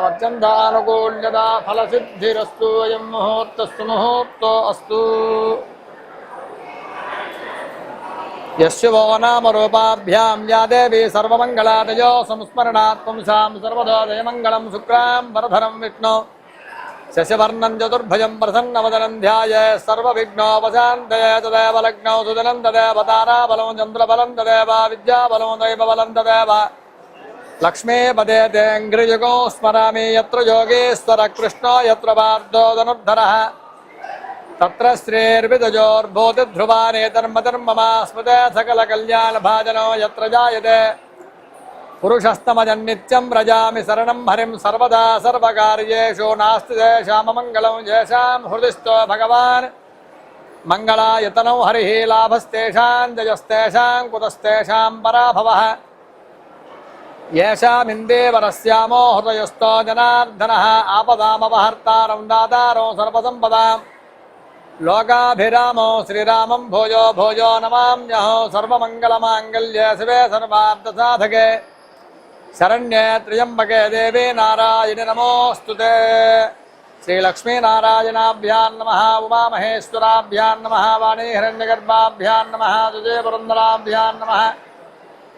सर्वार्थामत्यन्तानुकूल्यता फलसिद्धिरस्तु अयं मुहूर्तस्तु मुहूर्तो अस्तु। यस्य वो नाम रूपाभ्यां या देवी सर्वमङ्गलादयो संस्मरणात् पुंसां सर्वदा जयमङ्गलं शुक्रां वरधरं विष्णु। शशवर्णं चतुर्भुजं प्रसन्नवदनं ध्याय सर्वविघ्नोपशान्तये तदेव लग्नौ सुदनं तदेव ताराबलं चन्द्रबलं तदेव विद्याबलं दैवबलं तदेव लक्ष्मीपदे तेऽङ्घ्रियुगो स्मरामि यत्र योगेश्वर कृष्णो यत्र पार्थो धनुर्धरः। तत्र श्रेर्विदजोर्भूतिध्रुवानेतर्मधर्ममा स्मृते सकलकल्याणभाजनो, यत्र जायते। पुरुषस्तमजन्नित्यं व्रजामि शरणं हरिं सर्वदा सर्वकार्येषु, नास्ति तेषाममङ्गलं येषां हृदिस्थो भगवान्। मङ्गलायतनौ हरिः, लाभस्तेषां, जयस्तेषां, कुतस्तेषां पराभवः। యేషామిందేవరస్యామో హృదయస్థో జనార్దన ఆపదామవహర్తారౌండాదారో సర్వసంపదాం లోకాభిరామో శ్రీరామం భోజో భోజో నమామ్యహో సర్వమంగళమాంగళ్యే శివే సర్వార్థసాధకే శరణ్యే త్రియంబకే దేవి నారాయణి నమోస్తుతే శ్రీలక్ష్మీనారాయణాభ్యాం నమ ఉమామహేశ్వరాభ్యాం నమ వాణీహిరణ్యగర్భాభ్యాం నమ సుజయపురందరాభ్యాం నమ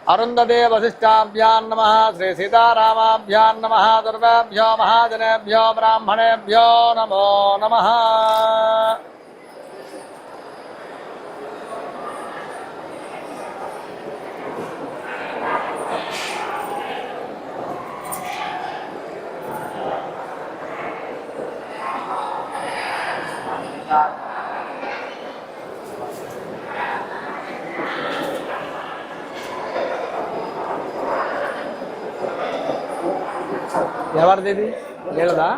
అరుంధదే వసిష్టాభ్యాం నమ శ్రీ సీతారామాభ్యాం నమ సర్వేభ్యో మహాజనేభ్యో బ్రాహ్మణేభ్యో నమో నమ ఎవరిది వీళ్ళదా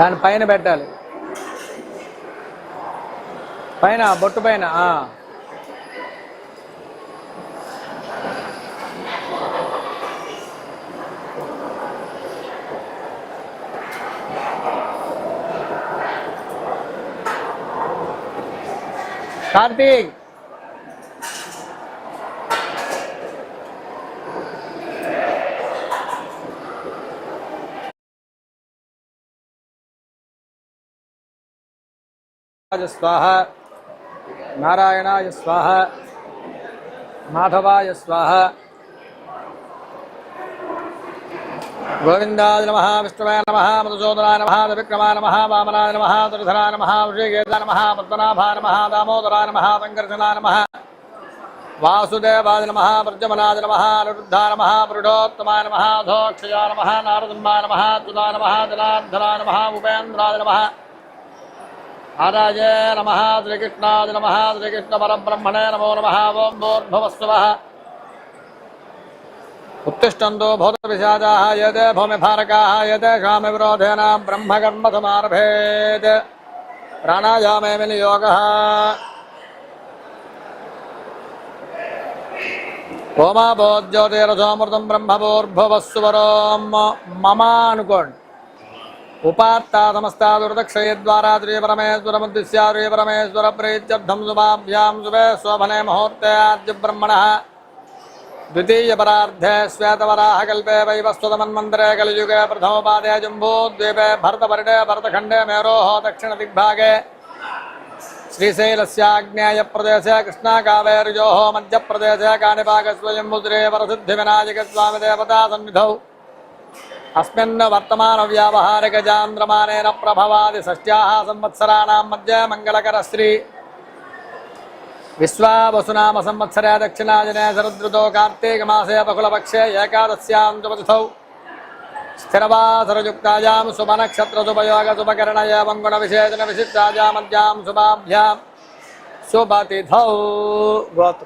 దాని పైన పెట్టాలి పైన బొట్టు పైన ఆ. శివాయ స్వాహ నారాయణాయ స్వాహ మాధవాయ స్వాహ గోవిందాయ నమ విష్ణువాయ నమ మధుసూదనాయ నమ విక్రమాయ నమ వామనాయ నమ దుర్ధరాయ నమ అభిషేకేత నమ పద్మనాభాయ నమ దామోదరాయ నమ సంకర్షణాయ నమ వాసుదేవాయ నమ ప్రజమనాయ నమ అనిరుద్ధాయ నమ పురుషోత్తమాయ నమ ధోక్షయాయ నమ నారదంబాయ నమ తులాయ నమ జలార్ధరాయ నమ ఉపేంద్రాయ నమ आराजे आदाय नमः, श्रीकृष्णाय नमः, श्रीकृष्णपरब्रह्मणे नमो नमः ॐ भोर्भवस्वः उत्तिष्ठन्तो भौतविषादाः यद् भौमिभारकाः, यद् कामविरोधेन ब्रह्मकर्मसमारभेत्। प्राणायामे विनियोगः। होमाभोज्योतिरथोमृतं ब्रह्मभोर्भवस्वरो मम अनुकोण्ड उपात्तातमस्तादुर्दक्षयद्वाराद्रियपरमेश्वरमुद्दिश्याद्रियपरमेश्वरप्रीत्यर्थं शुभाभ्यां शुभे स्वभने मुहूर्ते आद्यब्रह्मणः द्वितीयपरार्धे श्वेतवराहकल्पे वैवस्वतमन्मन्दिरे कलियुगे प्रथमपादे जम्बूद्वीपे भरतपरिडे भरतखण्डे मेरोः दक्षिणदिग्भागे श्रीशैलस्याग्नेयप्रदेशे कृष्णाकावेर्योः मध्यप्रदेशे काणिपाकस्वयम्बुद्रे वरसिद्धिविनायकस्वामिदेवता सन्निधौ अस्मिन् वर्तमानव्यावहारिकजान्द्रमानेन प्रभवादि षष्ट्याः संवत्सराणां मध्ये मङ्गलकरश्री विश्वावसुनाम संवत्सरे दक्षिणाजने शरदृतो कार्तीकमासे बकुलपक्षे एकादश्यां चतुर्थौ स्थिरवासरयुक्तायां शुभनक्षत्रशुभयोगशुभकरणय मङ्गुणविशेषणविशिष्टायामद्यां शुभाभ्यां शुभतिथौ। गोत्र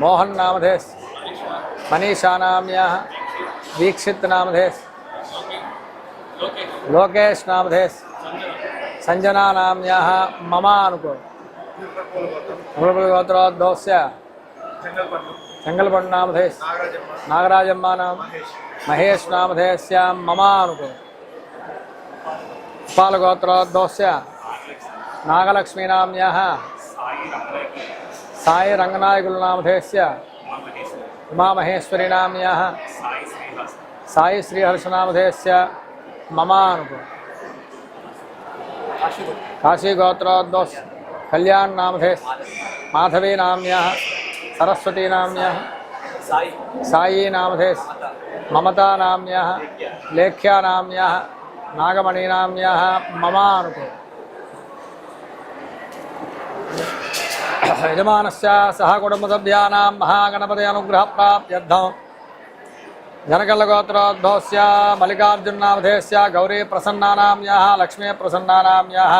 मोहन नामधेयस्य मनीषा नाम्याः दीक्षित नामधेयस्य लोकेश नामधेयस्य संजना नाम्याः ममानुकुल गोत्रोद्भवस्य जंगलपण्ड नामधेयस्य नागराजम्मा नाम महेश नामधेयस्य ममानुकुल गोपालगोत्रोद्भवस्य नागलक्ष्मी नाम्याः साई उमामहेश्वरी नाम्याः साई श्रीहर्षनामधेयस्य ममानुकुल काशीगोत्रोद्भवस्य कल्याण नामधेयस्य माधवी नाम्याः सरस्वती नाम्याः साई नामधेयस्य ममता नाम्याः लेख्या नाम्याः नागमणि नाम्याः ममानुकुल यजमानस्य सह कुटुम्बसभ्यानां महागणपति अनुग्रहप्राप्त्यर्थं जनकलगोत्रोद्भवस्य मल्लिकार्जुननामधेयस्य गौरीप्रसन्नानाम्याः लक्ष्मीप्रसन्नानाम्याः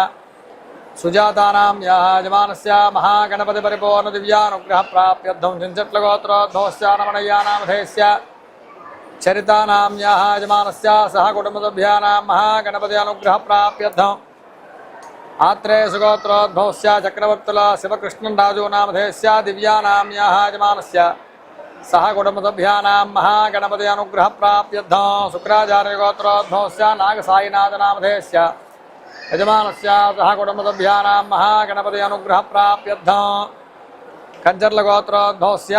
सुजातानाम्याः यजमानस्य महागणपतिपरिपूर्णदिव्यानुग्रहप्राप्त्यर्थं चिञ्चट्लगोत्रोद्भवस्य रमणय्यानामधेयस्य चरितानाम्याः यजमानस्य सह कुटुम्बसभ्यानां महागणपति अनुग्रहप्राप्त्यर्थम् आत्रेय सुगोत्रोद्भवस्य चक्रवर्तुल शिवकृष्णन् राजो नामधेयस्य दिव्यानाम्याः यजमानस्य सह कुटुम्बसभ्यानां महागणपति अनुग्रहप्राप्त्यर्थं शुक्राचार्यगोत्रोद्भवस्य नागसायिनाथनामधेयस्य यजमानस्य सह कुटुम्बसभ्यानां महागणपति अनुग्रहप्राप्त्यर्थं कञ्चर्लगोत्रोद्भवस्य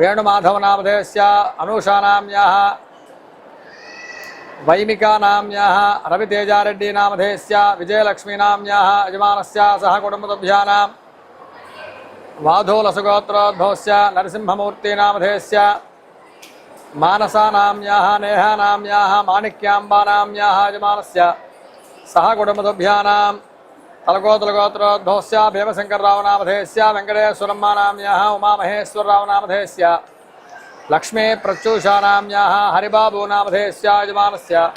वेणुमाधवनामधेयस्य अनूषानाम्याः वैमिका नाम्याः रवितेजारेड्डी नामधेयस्य विजयलक्ष्मी नाम्याः यजमानस्य, सह कुटुम्बसभ्यानां वाधोलसगोत्रोद्भवस्य, नरसिंहमूर्ति नामधेयस्य मानसा नाम्याः नेहा नाम्याः माणिक्याम्बा नाम्याः यजमानस्य, सह कुटुम्बसभ्यानां तलगोतलगोत्रोद्भवस्य भीमशङ्करराव नामधेयस्य वेङ्कटेश्वरम्मा नाम्याः उमामहेश्वरराव नामधेयस्य लक्ष्मी प्रत्यूषानाम्याः हरिबाबू नामधेयस्य यजमानस्य।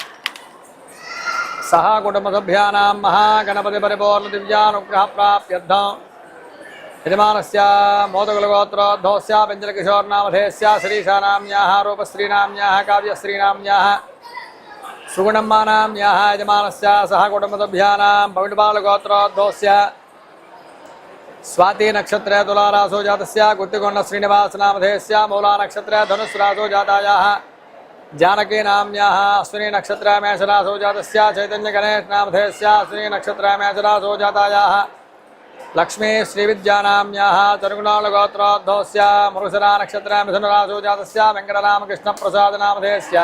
सह कुटुम्बसभ्यानां महागणपतिपरिपूर्णदिव्यानुग्रहप्राप्त्यर्थं यजमानस्य मोदकुलगोत्रोद्भवस्य व्यञ्जनकिशोरनामधेयस्य श्रीशानाम्याः, रूपश्रीनाम्याः, काव्यश्रीनाम्याः। सुगुणम्मानाम्याः यजमानस्य सह कुटुम्बसभ्यानां पविटपालगोत्रोद्भवस्य स्वाति नक्षत्रे तुलारासो जातस्य गुत्तिकोण्ड श्रीनिवास नामधेयस्य, मूला नक्षत्रे धनुस्रासो जातायाः, जानकी नाम्याः अश्विनी नक्षत्रे मेषरासो जातस्य, चैतन्य गणेश नामधेयस्य, अश्विनी नक्षत्रे मेषरासो जातायाः, लक्ष्मी श्रीविद्यानाम्याः चरुगुणालगोत्रोद्भवस्य मृगसरा नक्षत्रे मिथुनरासो जातस्य, वेङ्कटरामकृष्णप्रसाद नामधेयस्य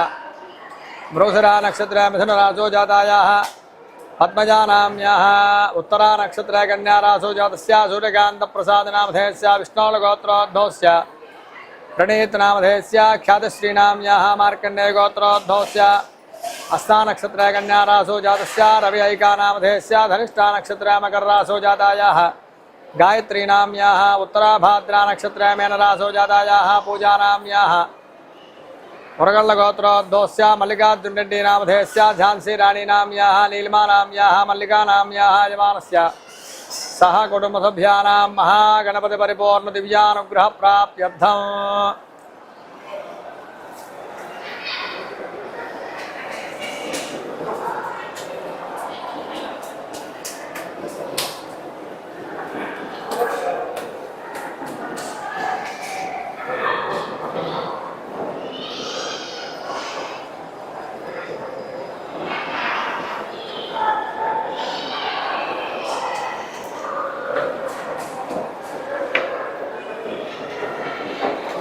मृगसरा नक्षत्रे मिथुनरासो जातायाः पद्मजानाम्याः उत्तरा नक्षत्रे कन्यारासो जातस्य सूर्यकान्तप्रसादनामधेयस्य विष्णोलगोत्रोद्भवस्य प्रणीतनामधेयस्य, ख्यातश्रीनाम्याः मार्कण्डेयगोत्रोद्भवस्य अस्तानक्षत्रे कन्यारासो जातस्य रवि ऐकानामधेयस्य धनिष्ठा नक्षत्रे मकररासो जातायाः गायत्रीनाम्याः मेनरासो जातायाः पूजानाम्याः मुरगल्लगोत्रोद्भवस्य मल्लिकार्जुनरेड्डी नामधेयस्य झांसी राणी नीलमा नीलिमा नाम्याः मल्लिका नाम्याः यजमानस्य। सह कुटुम्बसभ्यानां महागणपतिपरिपूर्णदिव्यानुग्रहप्राप्त्यर्थम्।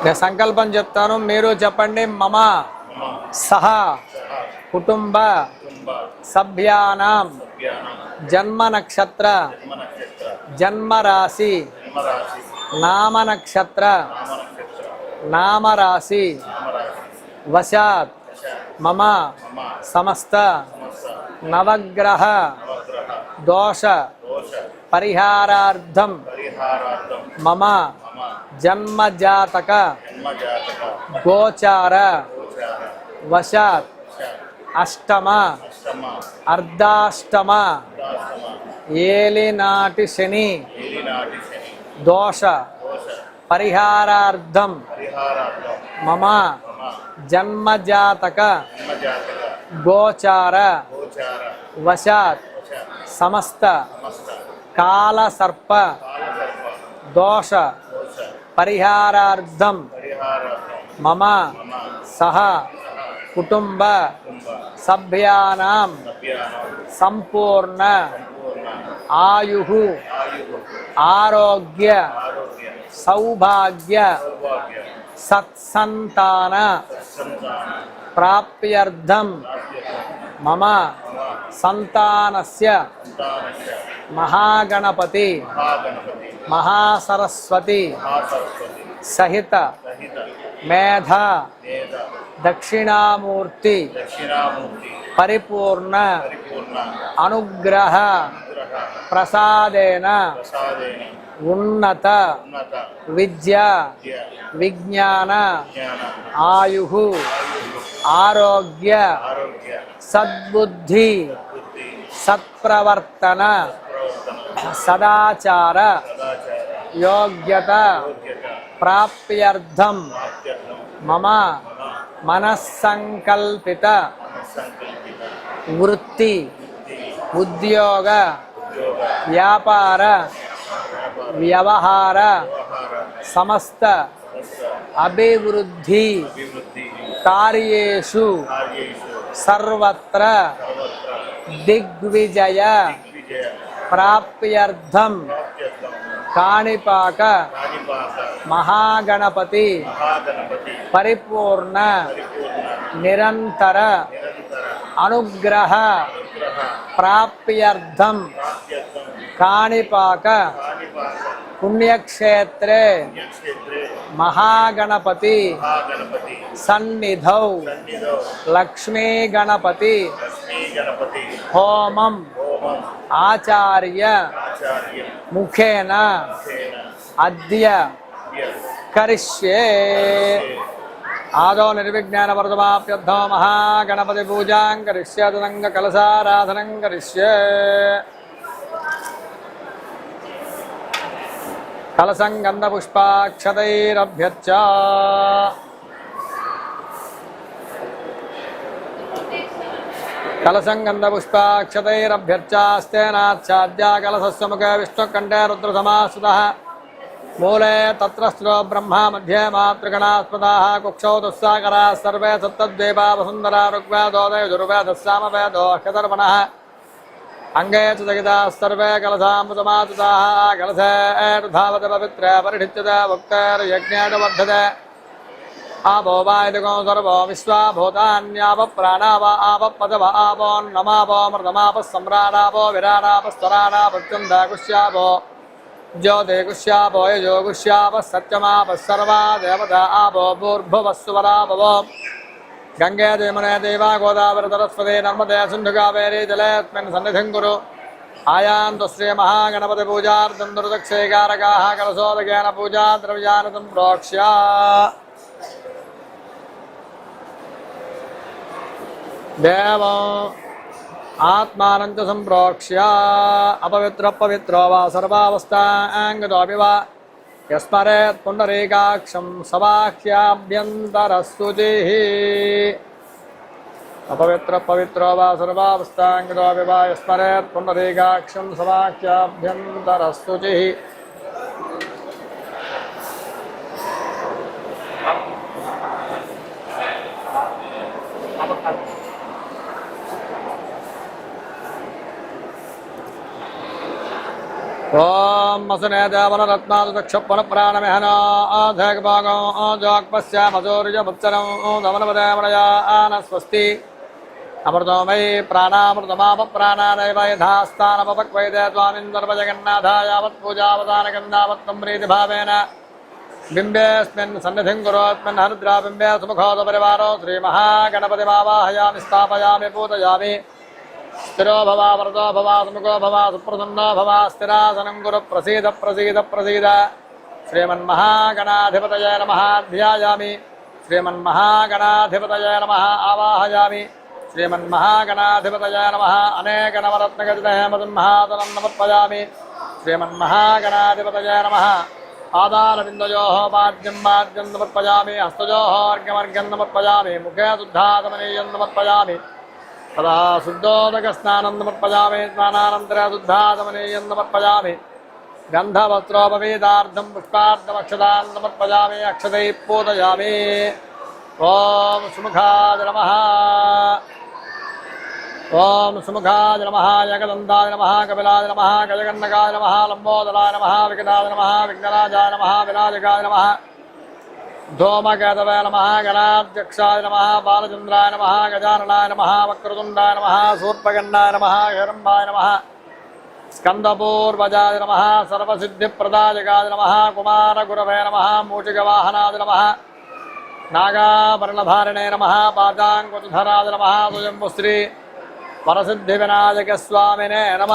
నేను సంకల్పం చెప్తాను. మీరు చెప్పండి మమ సహ కుటుంబ సభ్యానం జన్మ నక్షత్ర జన్మరాశి నామ నక్షత్ర నామరాశి వశాత్ మమ సమస్త నవగ్రహ దోష పరిహారార్థం మమ जन्म जातक गोचार। वशा अष्टम। अर्धाष्टम। एलिनाटि शनि। दोष। परिहाराधम मम। जन्म जातक गोचार। वशा समस्त। काल सर्प दोष। పరిహారార్థం పరిహారార్థం మమ మమ జన్మ జాతక జన్మజాతక గోచార గోచార వశాత్ దశ సమస్త సమస్త కాల సర్ప కాలసర్ప దోష దోష పరిహారార్థం పరిహారార్థం మమ మమ సహ కుటుంబ కుటుంబ సభ్యానాం సభ్యానం సంపూర్ణ సంపూర్ణ ఆయు ఆయు ఆరోగ్య ఆరోగ్య సౌభాగ్య సౌభాగ్య సత్సంతాన సంతాన ప్రాప్త్యర్థం ప్రాప్యత మమ మమ సంతానస్య సంతానస్య మహాగణపతి महासरस्वती, सहित मेधा, दक्षिणामूर्ति, परिपूर्ण अनुग्रह, प्रसादेन, उन्नत विद्या, विज्ञान, आयु, आरोग्य, सद्बुद्धि, सत्प्रवर्तन, सदाचार योग्यता प्राप्त्यर्थम मम मनस्संकल्पित वृत्ति उद्योग व्यापार व्यवहार समस्त अभिवृद्धि कार्यु सर्वत्र दिग्विजय। प्राप्त्यर्थम కాణిపాక కాణిపాక మహాగణపతి మహాగణపతి పరిపూర్ణ పరిపూర్ణ నిరంతర నిరంతర అనుగ్రహ అనుగ్రహ ప్రాప్త్యర్థం ప్రాప్త్యర్థం కాణిపాక కాణిపాక పుణ్యక్షేత్రే పుణ్యక్షేత్రే మహాగణపతి మహాగణపతి సన్నిధౌ సన్నిధో లక్ష్మీ గణపతి లక్ష్మీ గణపతి హోమం హోమం ఆచార్య ఆచార్యం ముఖేన? అద్య. కరిష్యే. ఆదో నిర్విజ్ఞాన వరదమాప్యర్థో మహాగణపతి పూజాం కరిష్యే తదంగ కలసారాధనం కరిష్యే. కలసం గంధపుష్పాక్షతైరభ్యర్చ కలసం గంధపుష్పాక్షతైరభ్యర్చాస్తేనాచ్ఛాద్యా కలసస్య ముఖే విష్ణుకంఠే రుద్రసమాశ్రుతः మూలే తత్ర స్థితో బ్రహ్మ మధ్యే మాతృగణాస్పదాः కుక్షౌ దుస్సాగరాः సర్వే సప్తద్వీపా వసుంధరా ఋగ్వేదోదయ దుర్వేదస్సామవేదో అక్షతర్పణः అంగే చ దగితాः సర్వే కలసామృతమాతుతాः కలసేర్ధావత आपो वायुगो सर्वो विश्वा भूतान्याप प्राणाव आप पदव आपोन्नमापो मृतमापः सम्राडापो विराडापस्तराडापत्यन्दाकुष्यापो ज्योतिकुष्यापो यजोगुष्यापः सत्यमापः सर्वा देवता आपो भूर्भुवः सुवरापवो गङ्गे देमने देवा गोदावरी सरस्वती नर्मदे सिन्धुकावेरी जलेऽस्मिन् सन्निधिं कुरु। आयान्तु श्रीमहागणपतिपूजार्थं दुर्दक्षैकारकाः कलशोदकेन पूजा द्रव्यानतं प्रोक्ष्य। దేవ ఆత్మానంత సంప్రోక్ష్య అపవిత్ర పవిత్రో వా సర్వావస్థాంగతోపి వా యస్మరేత్ పుండరీకాక్షం సవాఖ్యాభ్యంతరస్తుతి అపవిత్ర పవిత్రో వా సర్వావస్థాంగతోపి వా యస్మరేత్ పుండరీకాక్షం సవాఖ్యాభ్యంతరస్తుతి ఓం వసునే దేవనరత్నాక్షపణ ప్రాణమహనా ఆధేగభాగం ఆజాక్పశ్య మధోర్యభత్సనం దమనపదేమనయా ఆన స్వస్తి అమృతో మై ప్రాణామృతమాప ప్రాణానైవ యథాస్థానపక్వైతే స్వామిందర్వజగన్నాథాయావత్పూజావతానగంధావత్వం ప్రీతిభావేన బింబేస్మిన్ సన్నిధిం గురోస్మిన్ హరుద్రాబింబే సుముఖోద పరివారో శ్రీమహాగణపతి మావాహయామి స్థాపయామి పూతయామి స్థిరో భవ వరదో భవ సుముఖో భవ సుప్రసన్నో భవ స్థిరాసనం గురు ప్రసీద ప్రసీద ప్రసీద శ్రీమన్మహాగణాధిపతయ నమ ధ్యాయామి శ్రీమన్మహాగణాధిపతయ నమ ఆవాహయామి శ్రీమన్మహాగణాధిపతయ నమ అనేక నవరత్నగజిత హేమసింహాసనం నమర్పయామి శ్రీమన్మహాగణాధిపతయ నమ ఆదారవిందయో పాద్యం పాద్యం సమర్పయామి హస్తయో అర్ఘ్యమర్ఘ్యం సమర్పయామి ముఖే శుద్ధాగమనీయం సమర్పయామి తదా శుద్ధోదకస్నానం సమర్పయామి స్నానానంతర శుద్ధాగమనీయం సమర్పయామి గంధవస్త్రోపవేదార్థం పుష్పార్థమక్షదాన్ సమర్పయామి అక్షతై పూజయామి ఓం సుముఖాయ నమః ఓం సుముఖాయ నమ జగదందాయ నమ కపిలాయ నమ గజగన్నగాయ నమ లంబోదరాయ నమ వికటాయ నమ విఘ్నరాజాయ నమ విరాజకాయ నమ ధూమకేతవే నమ గణాధ్యక్షాయ నమ బాలచంద్రాయ నమ గజాననాయ నమ వక్రతుండాయ నమ శూర్పగండాయ నమ హిరంబాయ నమ స్కందపూర్వజాయ నమ సర్వసిద్ధిప్రదాయకాయ నమ కుమారగురవే నమ మూషికవాహనాయ నమ నాగాభరణధారిణే నమ పాదాంకుధరాయ నమ స్వయంభుశ్రీ వరసిద్ధివినాయక స్వామినే నమ.